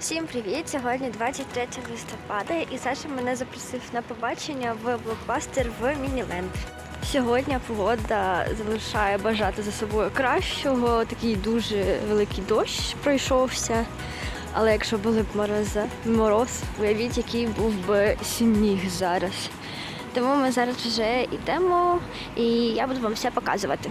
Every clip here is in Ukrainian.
Всім привіт! Сьогодні 23 листопада і Саша мене запросив на побачення в блокбастер в Мініленд. Сьогодні погода залишає бажати за собою кращого. Такий дуже великий дощ пройшовся. Але якщо були б морози, мороз, уявіть, який був би сніг зараз. Тому ми зараз вже йдемо і я буду вам все показувати.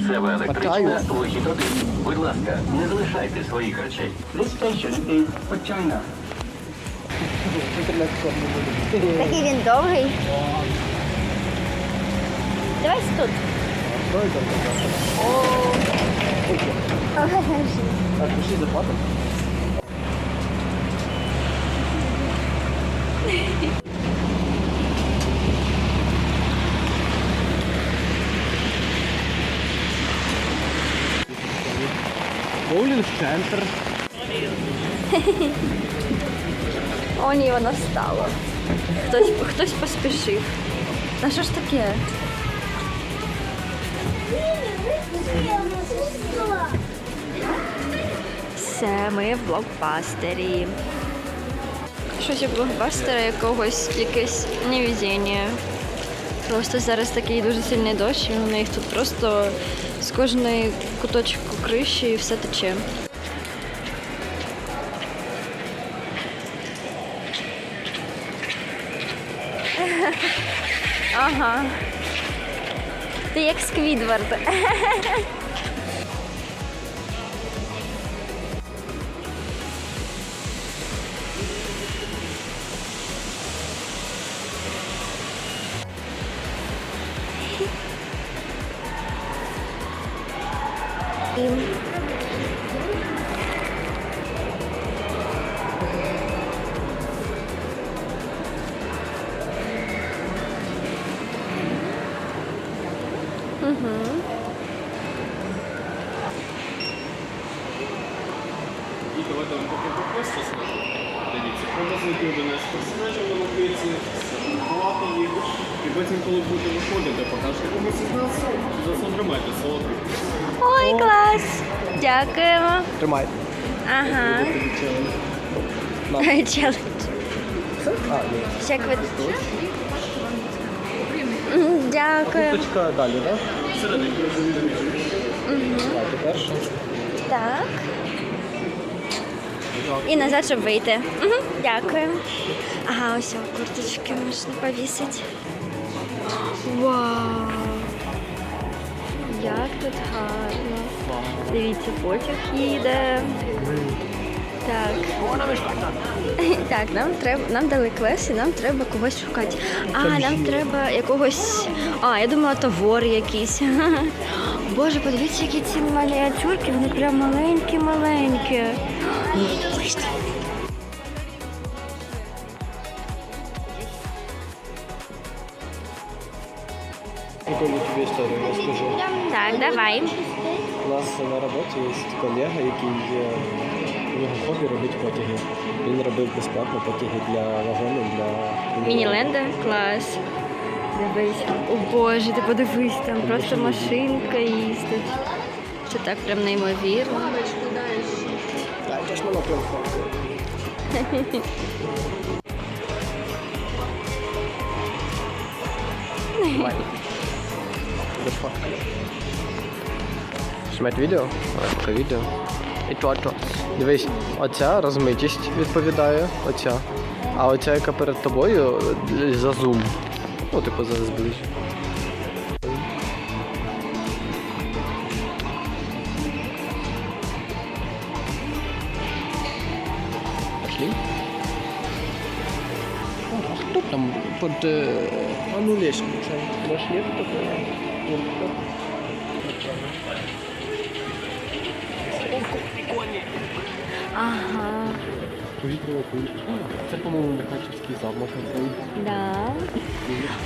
Кільцева електрична, вихід один. Будь ласка, не залишайте своїх речей. This station is for China. Такий він довгий. Давай тут. Так, пиши заплату. Боулінг центр. О, ні, воно встало. Хтось, хтось поспішив. А що ж таке? Все, ми в блокбастері. Щось у блокбастера якогось якесь невезіння. Просто зараз такий дуже сильний дощ, і у них тут просто з кожної куточку криші все тече. Ага. Ти як Сквідвард. Давайте вам поки поквести скажу. Дивіться, треба знайти 11 персонажів на мапиці, сховати їх, і потім, коли будете виходити, покажете комусь із нас, за це тримайте солодкий. Ой, клас! Дякуємо. Тримай. Ага. Челендж. А, ні. Як ви... Дякую. Точка далі, так? Давайте перше. Так. І назад, щоб вийти. Угу, дякую. Ага, ось курточки можна повісити. Вау! Як тут гарно. Дивіться, потяг їде. Так. Так, нам треба, нам дали клес і нам треба когось шукати. А, нам треба якогось. А, я думала, то вор якийсь. Боже, подивіться, які ці мініатюрки, вони прям маленькі-маленькі. Прикольну тобі історію розкажу. Так, давай. У нас на роботі є колега, який є, у нього хобі робить потяги. Він робив безплатно потяги для вагонів, для Мініленда? Клас. Дивись. О Боже, ти подивись, там просто машинка їздить. Це так прям неймовірно. Я ж Знімати відео? Поки відео. І то, то. Дивись, оця розмитість відповідає, оця. А оця, яка перед тобою, за зум. Ну, типу, за зближення. Под... э, А ну лезь, Может, нет такого? Ага, Це, по-моєму, Михайлівський замок. да.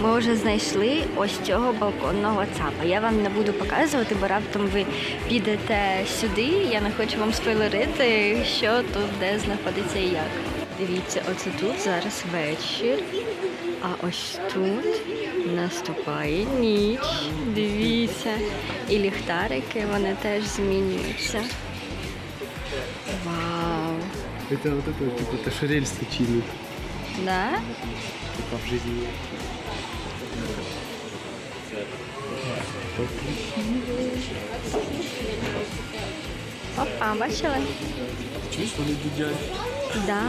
Ми вже знайшли ось цього балконного цапа. Я вам не буду показувати, бо раптом ви підете сюди. Я не хочу вам спойлерити, що тут де знаходиться і як. Дивіться, оце тут зараз вечір. А ось тут наступає ніч. Дивіться. І ліхтарики вони теж змінюються. Вау! Это вот это, типа, это же рельсы чили. Да? Типа в жизни. Опа, бачили? Чуєш, вони дудять. Да.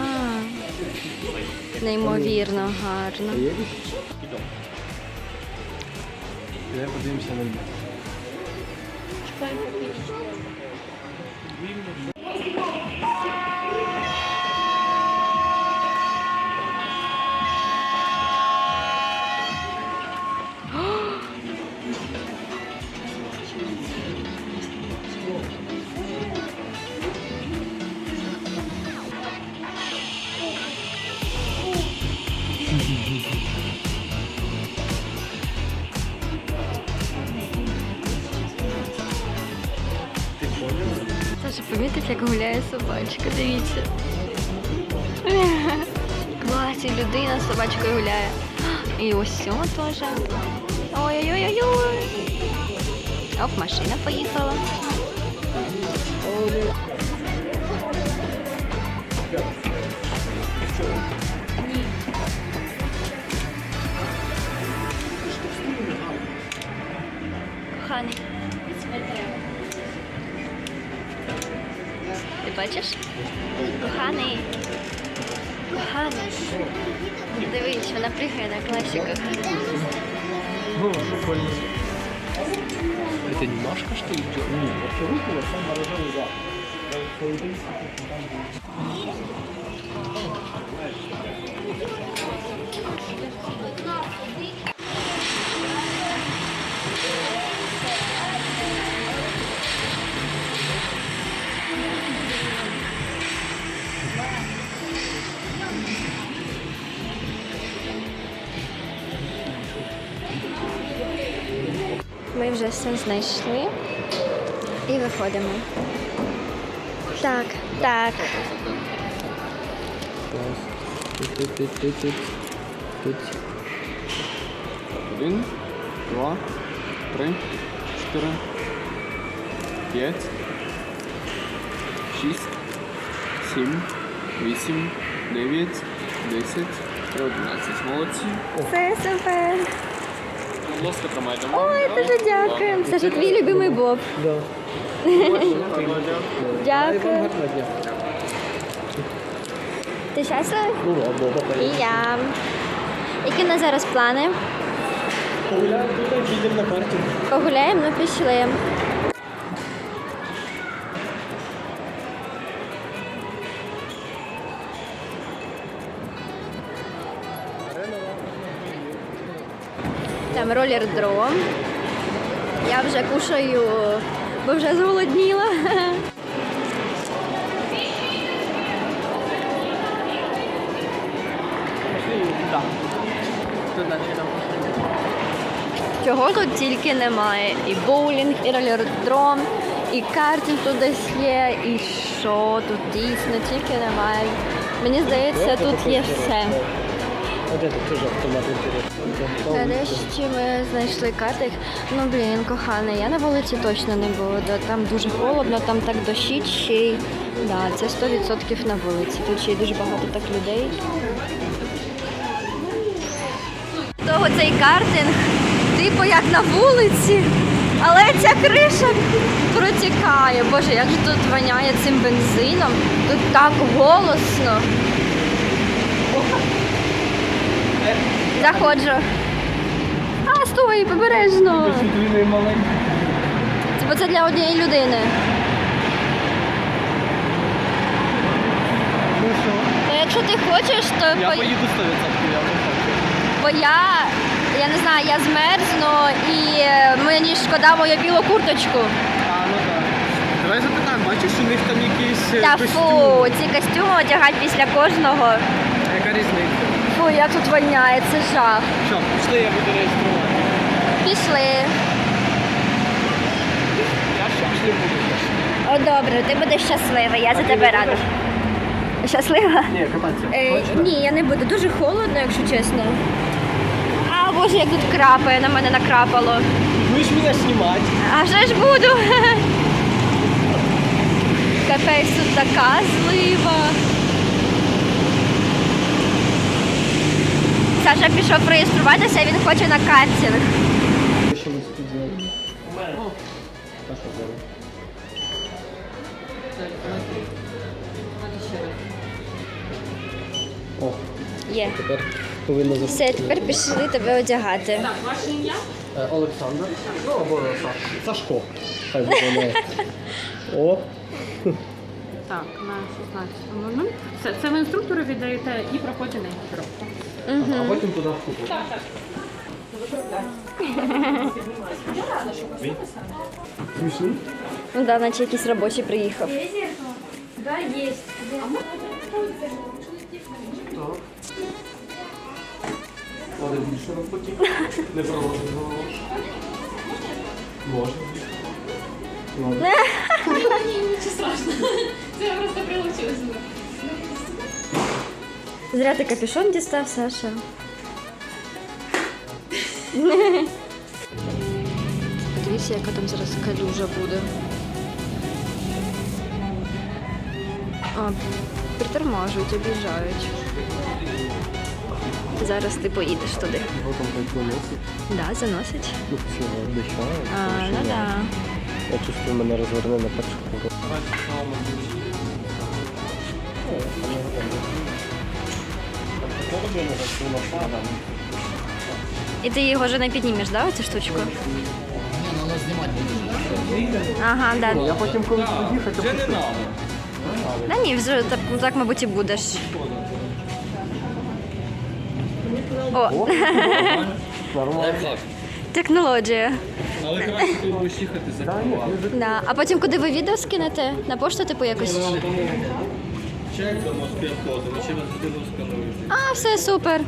Неймовірно гарно. Давай подивимося на гуляє собачка, дивіться. Клас, і людина з собачкою гуляє. І ось цього теж. Ой-ой-ой-ой. Оп, машина поїхала. Коханий. бачиш? Коханий. Коханий. Дивись, вона пригає на класиках. Ну, прикольно. Это не Машка, что ли? Нет, вообще выпила, сам мороженый запах. Вже все знайшли і виходимо. Так, так. Тут, тут, тут, тут. Тут. Один, два, три, чотири, п'ять, шість, сім, вісім, дев'ять, десять, одинадцять. Молодці. Це супер. Ласка, тримайте. Ой, дуже дякуємо. Це ж твій любимий Боб. Да. Дякую. Гарного дня. Ти щасливий? Ну, а І я. Які в нас зараз плани? Погуляємо тут, підемо на карті. Погуляємо, ну пішли. Там ролер дром. Я вже кушаю, бо вже зголодніла. Чого тут тільки немає. І боулінг, і ролердром, і картинг тут десь є, і що тут дійсно тільки немає. Мені здається, тут є все. Тут теж автомат інтересний? Нарешті ми знайшли картинг. Ну блін, кохана, я на вулиці точно не буду. Там дуже холодно, там так дощить ще й. Да, це 100% на вулиці. Тут ще й дуже багато так людей. Того цей картинг, типу як на вулиці, але ця криша протікає. Боже, як же тут воняє цим бензином. Тут так голосно. Заходжу. А, стой, побережно. Бо це для однієї людини. Ну що? Та я хочеш, то Я по- поїду 100%, я не хочу. бо я, я не знаю, я змерзну і е, мені шкода мою білу курточку. А, ну так. Давай запитаємо, бачиш, у них там якийсь е, Та костюм? фу, ці костюми одягають після кожного. А Яка різниця? Фу, як тут воняє, це жах. Що, пішли, я буду реєструвати. Пішли. Я пішли буду. О, добре, ти будеш щаслива, я за тебе рада. Щаслива? Ні, кататися. Е, ні, я не буду. Дуже холодно, якщо чесно. А боже, як тут крапає, на мене накрапало. Будеш мене знімати? А вже ж буду. Капець тут така злива. Саша пішов реєструватися, він хоче на картинг. О, Є. тепер повинно Все, тепер пішли тебе одягати. Е, Олександр. Ну, або Саш. Сашко. Хай буде. О, Так, на 16.00. Це, це ви інструктору віддаєте і проходите на інструктор. а потім туди в купу. Смішно? Ну да, наче якийсь робочий приїхав. Але більше роботи. Не проложено. Може. Ладно. Зря ти капюшон дістав, Саша. Подивіться, яка там зараз калюжа буде. О, притормажують, обіжають. Зараз ти поїдеш туди. Його там хоч виносить. Да, заносить. Ну, все, дихає. А, ну да. Я чувствую, мене розверне на першу кругу. І ти його вже не піднімеш, да, цю штучку? Ага, да. Я потім коли буду їхати, Вже не треба. Да ні, вже так, так, мабуть, і будеш. О, технологія. Але краще тут будеш їхати за Да. А потім куди ви відео скинете? На пошту, типу, якось? Чек і через годину. А, все супер.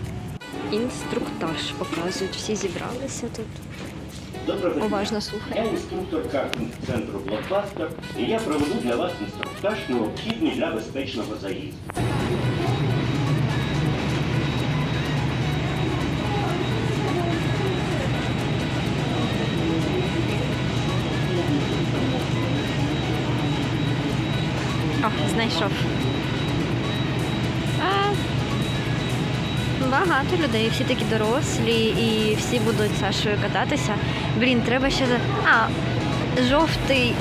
Інструктаж показують, всі зібралися тут. Доброго дня. Уважно Я інструктор картинг-центру Блокбастер, і я проведу для вас інструктаж, необхідний для безпечного заїзду. О, знайшов. Багато людей, всі такі дорослі і всі будуть Сашою кататися. Блін, треба ще за. А, жовтий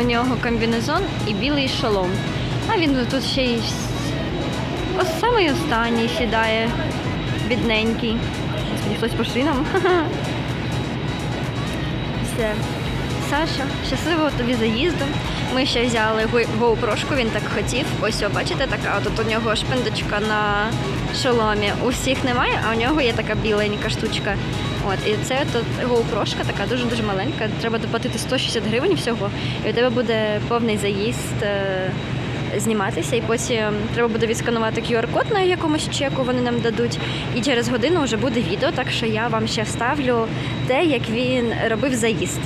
у нього комбінезон і білий шолом. А він тут ще й ось самий останній сідає, бідненький. Хтось пошли нам. Все. Саша, щасливого тобі заїзду. Ми ще взяли GoPro-шку, він так хотів. Ось, о, бачите, така тут у нього шпиндочка на шоломі. У всіх немає, а у нього є така біленька штучка. От, і це тут GoPro-шка така дуже-дуже маленька. Треба доплатити 160 гривень всього. І у тебе буде повний заїзд. е, Зніматися, і потім треба буде відсканувати QR-код на якомусь чеку, вони нам дадуть. І через годину вже буде відео, так що я вам ще вставлю те, як він робив заїзд.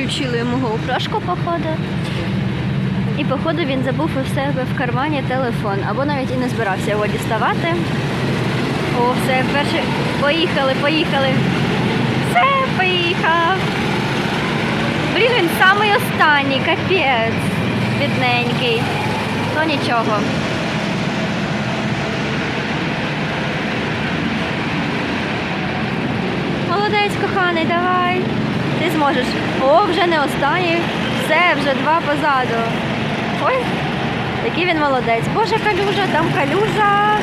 Включили йому GoPro, походу. І походу він забув у себе в кармані телефон, або навіть і не збирався його діставати. О, все, перше. Поїхали, поїхали. Все, поїхав. Блін, він самий останній, капець. Бідненький. Ну нічого. Молодець, коханий, давай. Ти зможеш. О, вже не останній. Все, вже два позаду. Ой, який він молодець. Боже, калюжа, там калюжа.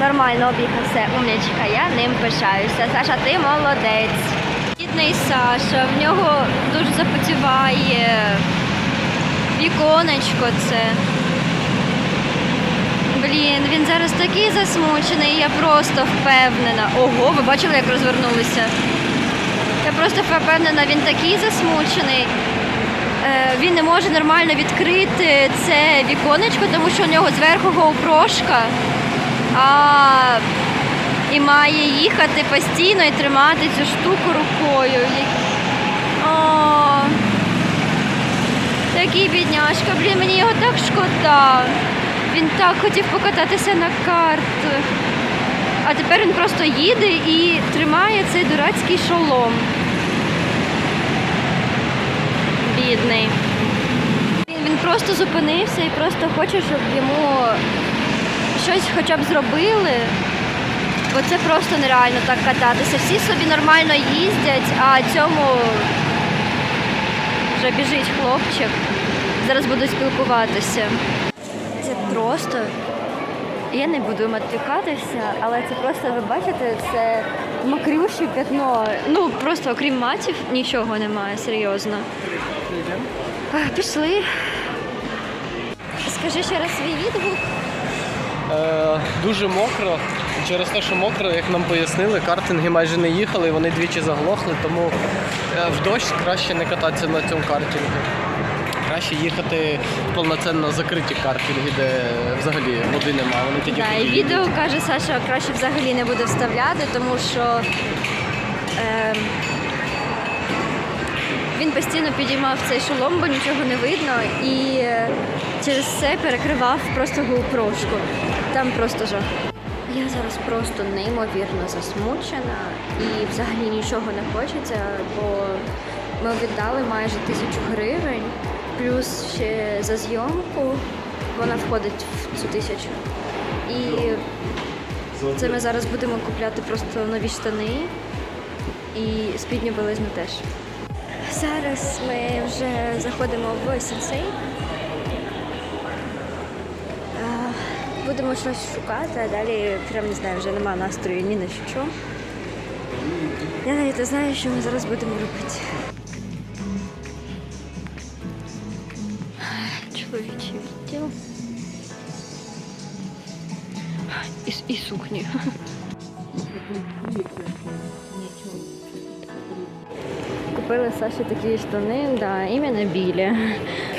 Нормально об'їхав все, умнічка, я ним пишаюся. Саша, ти молодець. Бідний Саша, в нього дуже запотіває Віконечко це. Блін, він зараз такий засмучений, я просто впевнена. Ого, ви бачили, як розвернулися? Просто впевнена, він такий засмучений. Е, він не може нормально відкрити це віконечко, тому що у нього зверху гоупрошка. А, і має їхати постійно і тримати цю штуку рукою. О, такий бідняшка, блін, мені його так шкода. Він так хотів покататися на картах. А тепер він просто їде і тримає цей дурацький шолом. Бідний. Він, просто зупинився і просто хоче, щоб йому щось хоча б зробили. Бо це просто нереально так кататися. Всі собі нормально їздять, а цьому вже біжить хлопчик. Зараз буду спілкуватися. Це просто. Я не буду матюкатися, але це просто, ви бачите, це мокрюще пятно. Ну, просто окрім матів нічого немає, серйозно. А, Пішли. Скажи ще раз свій відгук. Е, дуже мокро. Через те, що мокро, як нам пояснили, картинги майже не їхали, вони двічі заглохли, тому е, в дощ краще не кататися на цьому картингу. Краще їхати повноцінно закриті картинги, де взагалі води немає. Вони тоді Да, і відео каже Саша, краще взагалі не буде вставляти, тому що ем, він постійно підіймав цей шолом, бо нічого не видно, і е, через це перекривав просто гоупрошку. Там просто жах. Я зараз просто неймовірно засмучена і взагалі нічого не хочеться, бо ми віддали майже тисячу гривень, плюс ще за зйомку вона входить в цю тисячу. І це ми зараз будемо купляти просто нові штани і спідню білизну теж. Зараз ми вже заходимо в сенсей. Будемо щось шукати, а далі прям не знаю, вже немає настрою ні на що. Я навіть не знаю, що ми зараз будемо робити. Чоловічий відділ. І, і сукні. Саші такі штани, да, іменно білі.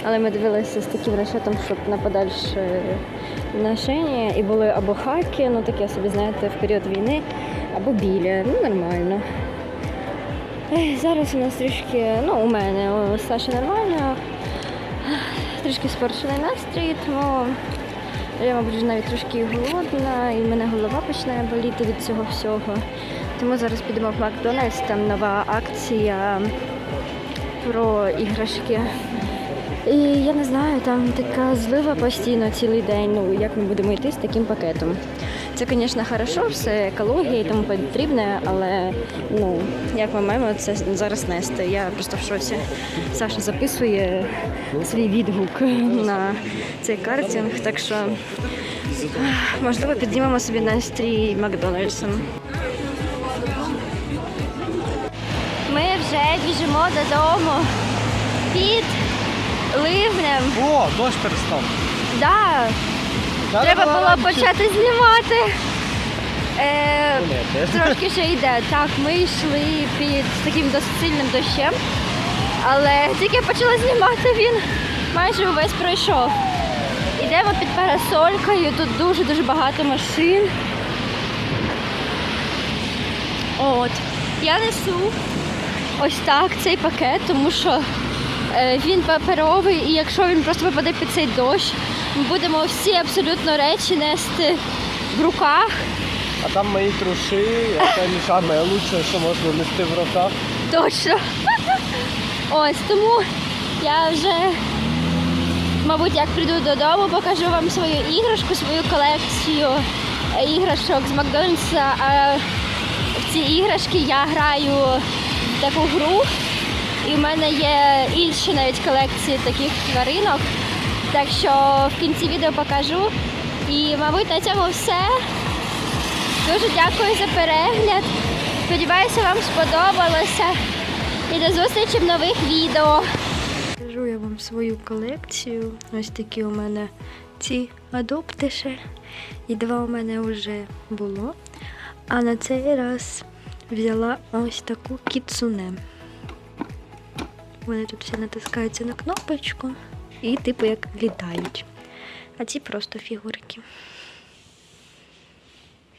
Але ми дивилися з таким решетом, щоб на подальше ношення. І були або хаки, ну таке собі, знаєте, в період війни, або білі. Ну, нормально. Зараз у нас трішки, ну, у мене, у Саші нормально. Трішки спорчений настрій, тому я, мабуть, навіть трошки голодна, і в мене голова починає боліти від цього всього. Тому зараз підемо в Макдональдс, там нова акція про іграшки. І я не знаю, там така злива постійно цілий день. Ну як ми будемо йти з таким пакетом. Це, звісно, хорошо, все екологія і тому потрібне, але ну як ми маємо це зараз нести. Я просто в шоці. Саша записує свій відгук на цей картинг, так що можливо піднімемо собі настрій Макдональдсом. Біжимо додому під ливнем. О, дощ перестав. Да, Да, треба було почати знімати. Е, трошки ще йде. Так, ми йшли під таким досить сильним дощем, але тільки почала знімати, він майже увесь пройшов. Йдемо під парасолькою, тут дуже-дуже багато машин. От. Я несу ось так цей пакет, тому що е, він паперовий, і якщо він просто випаде під цей дощ, ми будемо всі абсолютно речі нести в руках. А там мої труші, це не саме лучше, що можна нести в руках. Точно. Ось тому я вже, мабуть, як прийду додому, покажу вам свою іграшку, свою колекцію іграшок з Макдональдса. А в ці іграшки я граю таку гру. І в мене є інші навіть колекції таких тваринок. Так що в кінці відео покажу. І, мабуть, на цьому все. Дуже дякую за перегляд. Сподіваюся, вам сподобалося. І до зустрічі в нових відео. Кажу я вам свою колекцію. Ось такі у мене ці адоптиші. І два у мене вже було. А на цей раз взяла ось таку кіцуне. Вони тут всі натискаються на кнопочку і типу як літають. А ці просто фігурки.